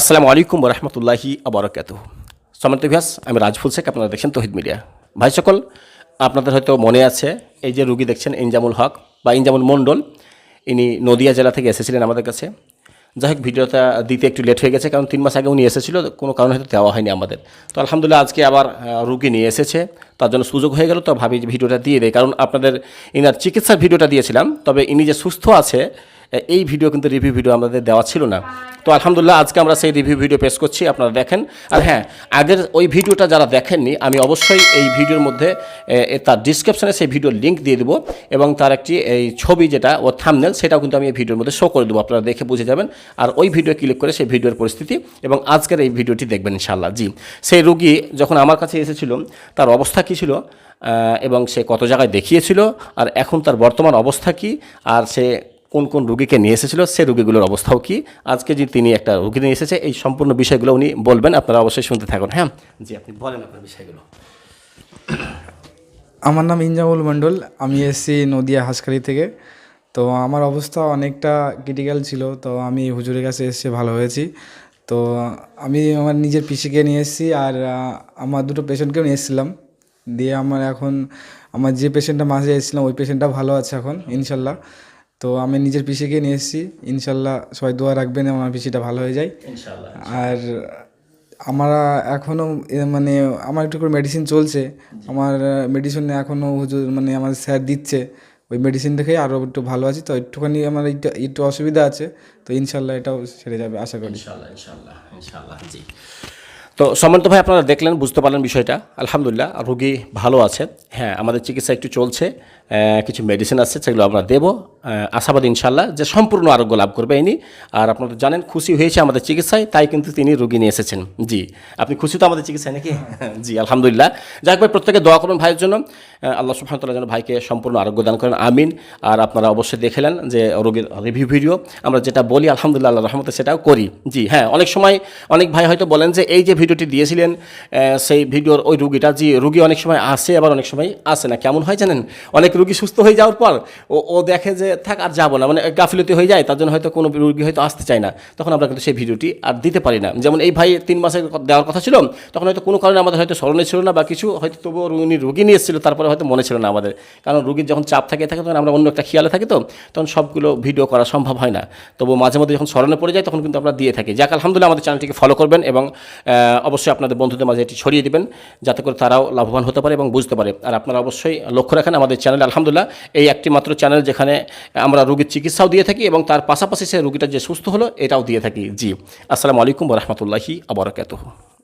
আসসালামু আলাইকুম রহমতুল্লাহি আবরকাত সম্মানিত ভিয়াস আমি রাজফুল শেখ, আপনারা দেখছেন তহিদ মিডিয়া। ভাই সকল, আপনাদের হয়তো মনে আছে, এই যে রুগী দেখছেন ইনজামুল হক বা ইনজামুল মণ্ডল, ইনি নদিয়া জেলা থেকে এসেছিলেন আমাদের কাছে। যাই হোক, ভিডিওটা দিতে একটু লেট হয়ে গেছে, কারণ তিন মাস আগে উনি এসেছিল, কোনো কারণে হয়তো দেওয়া হয়নি আমাদের। তো আলহামদুলিল্লাহ, আজকে আবার রুগী নিয়ে এসেছে, তার জন্য সুযোগ হয়ে গেল, তো ভাবি ভিডিওটা দিয়ে দেয় কারণ আপনাদের, ইনার চিকিৎসার ভিডিওটা দিয়েছিলাম, তবে ইনি যে সুস্থ আছে এই ভিডিও কিন্তু রিভিউ ভিডিও আমাদের দেওয়া ছিল না। তো আলহামদুলিল্লাহ আজকে আমরা সেই রিভিউ ভিডিও পেশ করছি, আপনারা দেখেন। আর হ্যাঁ আগের ওই ভিডিওটা যারা দেখেননি, আমি অবশ্যই এই ভিডিওর মধ্যে তার ডিসক্রিপশনে সেই ভিডিওর লিঙ্ক দিয়ে দেবো এবং তার একটি, এই ছবি যেটা, ও থামনেল সেটাও কিন্তু আমি এই ভিডিওর মধ্যে শো করে দেবো, আপনারা দেখে বুঝে যাবেন। আর ওই ভিডিও ক্লিক করে সেই ভিডিওর পরিস্থিতি এবং আজকের এই ভিডিওটি দেখবেন ইনশাল্লাহ জি, সেই রুগী যখন আমার কাছে এসেছিল, তার অবস্থা কী ছিল? এবং সে কত জায়গায় দেখিয়েছিল? আর এখন তার বর্তমান অবস্থা কী? আর সে কোন কোন রুগীকে নিয়ে এসেছিল, সে রুগীগুলোর অবস্থাও কি? আজকে যে তিনি একটা রুগী নিয়ে এসেছে, এই সম্পূর্ণ বিষয়গুলো উনি বলবেন, আপনারা অবশ্যই শুনতে থাকুন। হ্যাঁ? জি, আপনি বলেন আপনার বিষয়গুলো। আমার নাম ইনজামুল মণ্ডল, আমি এসেছি নদিয়া হাঁসখালি থেকে। তো আমার অবস্থা অনেকটা ক্রিটিক্যাল ছিল, তো আমি হুজুরের কাছে এসে ভালো হয়েছি। তো আমি আমার নিজের পিসিকে নিয়ে এসেছি আর আমার দুটো পেশেন্টকেও নিয়ে এসেছিলাম। দিয়ে আমার এখন, আমার যে পেশেন্টটা মাঝে এসেছিলাম, ওই পেশেন্টটা ভালো আছে এখন, ইনশাল্লাহ। তো আমি নিজের পিসিকে নিয়ে এসেছি। ইনশাল্লাহ সবাই দোয়া রাখবেন আমার পিসিটা ভালো হয়ে যায়। আর আমরা এখনও মানে আমার একটু করে মেডিসিন চলছে। আমার মেডিসিন এখনও হুজুর মানে আমার স্যার দিচ্ছে। ওই মেডিসিনটা খেয়ে আরও একটু ভালো আছি। তো একটুখানি আমার একটু একটু অসুবিধা আছে। তো ইনশাল্লাহ এটাও সেরে যাবে আশা করি। ইনশাআল্লাহ ইনশাআল্লাহ ইনশাআল্লাহ জি। তো সম্মানিত ভাই আপনারা দেখলেন বুঝতে পারলেন বিষয়টা। আলহামদুলিল্লাহ রুগী ভালো আছে। হ্যাঁ আমাদের চিকিৎসা একটু চলছে কিছু মেডিসিন আছে সেগুলো আমরা দেবো। আশাবাদ ইনশাল্লাহ যে সম্পূর্ণ আরোগ্য লাভ করবে ইনি। আর আপনারা জানেন খুশি হয়েছে আমাদের চিকিৎসায় তাই কিন্তু তিনি রুগী নিয়ে এসেছেন। জি আপনি খুশি তো আমাদের চিকিৎসায় নাকি? জি আলহামদুলিল্লাহ। যাক ভাই প্রত্যেকে দোয়া করুন ভাইয়ের জন্য। আল্লাহ সুবহানাহু যেন ভাইকে সম্পূর্ণ আরোগ্য দান করেন, আমিন। আর আপনারা অবশ্যই দেখলেন যে রোগীর রিভিউ ভিডিও। আমরা যেটা বলি, আলহামদুলিল্লাহ আল্লাহ রহমতে সেটাও করি। জি হ্যাঁ অনেক সময় অনেক ভাই হয়তো বলেন যে এই যে ভিডিওটি দিয়েছিলেন সেই ভিডিওর ওই রুগীটা, জি, রুগী অনেক সময় আসে আবার অনেক সময় আসে না। কেমন হয় জানেন? অনেক রুগী সুস্থ হয়ে যাওয়ার পর ও ও দেখে যে থাক, আর যাব না। মানে গাফিলতি হয়ে যায়, তার জন্য হয়তো কোনো রুগী হয়তো আসতে চায় না। তখন আমরা কিন্তু সেই ভিডিওটি আর দিতে পারি না। যেমন এই ভাই তিন মাসের দেওয়ার কথা ছিল, তখন হয়তো কোনো কারণে আমাদের হয়তো স্মরণে ছিল না, বা কিছু হয়তো তবুও উনি রুগী নিয়ে এসেছিল, তারপরে হয়তো মনে ছিল না আমাদের। কারণ রুগীর যখন চাপ থাকে থাকে তখন আমরা অন্য একটা খেয়ালে থাকি তো, তখন সবগুলো ভিডিও করা সম্ভব হয় না। তবু মাঝে মধ্যে যখন স্মরণে পড়ে যায় তখন কিন্তু আমরা দিয়ে থাকি। যাক, আলহামদুলিল্লাহ আমাদের চ্যানেলটিকে ফলো করবেন এবং অবশ্যই আপনাদের বন্ধুদের মাঝে এটি ছড়িয়ে দেবেন, যাতে করে তারাও লাভবান হতে পারে এবং বুঝতে পারে। আর আপনারা অবশ্যই লক্ষ্য রাখেন আমাদের চ্যানেল, আলহামদুলিল্লাহ, এই একটি মাত্র চ্যানেল যেখানে আমরা রুগীর চিকিৎসাও দিয়ে থাকি এবং তার পাশাপাশি সে রুগীটা যে সুস্থ হলো, এটাও দিয়ে থাকি। জি, আসসালামু আলাইকুম রহমতুল্লাহি আবরকাতহ